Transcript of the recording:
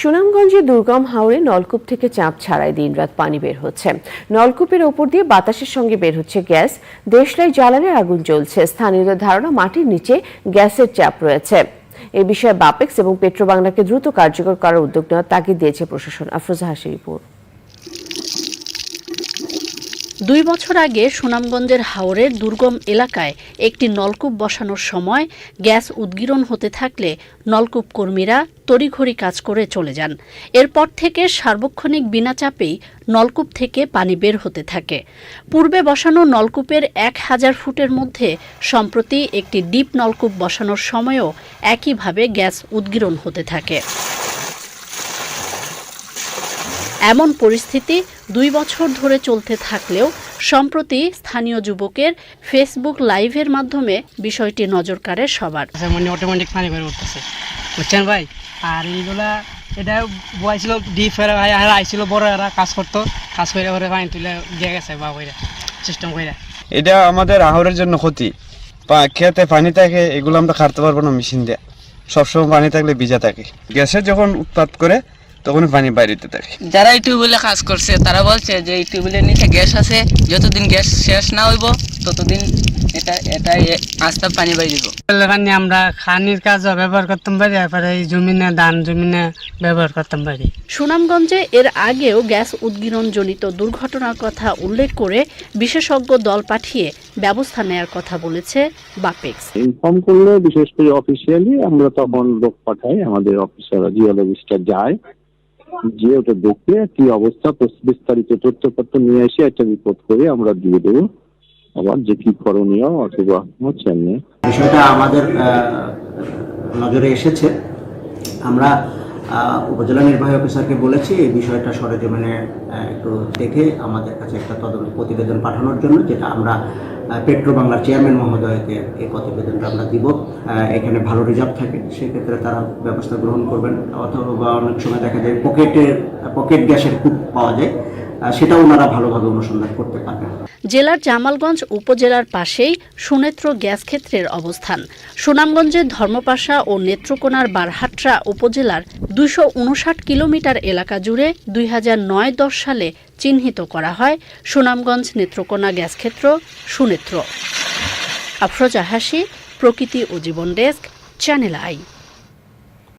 সুনামগঞ্জে দুর্গম হাওড়ে নলকূপ থেকে চাপ ছাড়াই দিনরাত পানি বের হচ্ছে। নলকূপের ওপর দিয়ে বাতাসের সঙ্গে বের হচ্ছে গ্যাস। দেশলাই জ্বালানের আগুন জ্বলছে। স্থানীয়দের ধারণা, মাটির নিচে গ্যাসের চাপ রয়েছে। এ বিষয়ে বাপেক্স এবং পেট্রোবাংলাকে দ্রুত কার্যকর করার উদ্যোগ নেওয়ার তাগিদ দিয়েছে প্রশাসন। আফরোজা হাসি রিপোর্ট দুই বছর আগে সুনামগঞ্জের হাওরের দুর্গম এলাকায় একটি নলকূপ বসানোর সময় গ্যাস উদ্গীরণ হতে থাকলে নলকূপ কর্মীরা তড়িঘড়ি কাজ করে চলে যান। এরপর থেকে সার্বক্ষণিক বিনা চাপেই নলকূপ থেকে পানি বের হতে থাকে। পূর্বে বসানো নলকূপের এক হাজার ফুটের মধ্যে সম্প্রতি একটি ডিপ নলকূপ বসানোর সময়ও একইভাবে গ্যাস উদ্গীরণ হতে থাকে। এমন পরিস্থিতি দুই বছর ধরে চলতে থাকলেও সম্প্রতি স্থানীয় যুবকের ফেসবুক লাইভের মাধ্যমে বিষয়টি নজর কাড়ে সবার। মানে অটোমেটিক পানি বের উঠতেছে। বুঝছেন ভাই? আর এইগুলা এটা বয়াইছিল ডিপ এরা ভাই আর আইছিল বড় এরা কাজ করতো কাজ করে করে পানি তুলে দিয়ে গেছে বা কইরা সিস্টেম কইরা। এটা আমাদের আহরের জন্য ক্ষতি। খেতে পানি থাকে এগুলো আমরা খাটতে পারব না মেশিন দিয়ে। সবসময় পানি থাকলে ভিজা থাকে। গ্যাসে যখন উৎপাদ করে তখন পানি বাইরেতে থাকে। যারা এই টিউবওয়েলে কাজ করছে তারা বলছে যে এই টিউবওয়েলের নিচে গ্যাস আছে যতদিন গ্যাস শেষ না হইব ততদিন এটা এটা আস্তে পানি বাই দিব পানি আমরা খানির কাজও ব্যবহার করতাম পারি তারপরে এই জমিনে ধান জমিনে ব্যবহার করতাম পারি। সুনামগঞ্জে এর আগেও গ্যাস উদ্গীরণজনিত দুর্ঘটনার কথা উল্লেখ করে বিশেষজ্ঞ দল পাঠিয়ে ব্যবস্থা নেয়ার কথা বলেছে বাপেক্স। ইনফর্ম করলে বিশেষ করে অফিসিয়ালি আমরা তখন লোক পাঠাই আমাদের অফিসাররা জিওলজিস্টরা যায়। যে ওটা দেখে কি অবস্থা বিস্তারিত তথ্যপত্র নিয়ে এসে একটা রিপোর্ট করে আমরা দিয়ে দেবো। আবার যে কি করণীয়, অথবা হচ্ছে বিষয়টা আমাদের নজরে এসেছে। আমরা উপজেলা নির্বাহী অফিসারকে বলেছি, এই বিষয়টা সরেজমিনে একটু দেখে আমাদের কাছে একটা তদন্ত প্রতিবেদন পাঠানোর জন্য, যেটা আমরা পেট্রো বাংলার চেয়ারম্যান মহোদয়কে এই প্রতিবেদনটা আমরা দিব। এখানে ভালো রিজার্ভ থাকে, সেক্ষেত্রে তারা ব্যবস্থা গ্রহণ করবেন। অথবা অনেক সময় দেখা যায় পকেটের, পকেট গ্যাসের কূপ পাওয়া যায়। সেটাও ওনারা ভালোভাবে অনুসন্ধান করতে পারবেন। জেলার জামালগঞ্জ উপজেলার পাশেই সুনেত্র গ্যাস ক্ষেত্রের অবস্থান। সুনামগঞ্জের ধর্মপাশা ও নেত্রকোনার বারহাট্রা উপজেলার উনষাট কিলোমিটার এলাকা জুড়ে দুই দশ সালে চিহ্নিত করা হয় সুনামগঞ্জ নেত্রকোনা গ্যাস ক্ষেত্র, সুনেত্র। আফরোজা হাসি, প্রকৃতি ও জীবন ডেস্ক, চ্যানেল আই।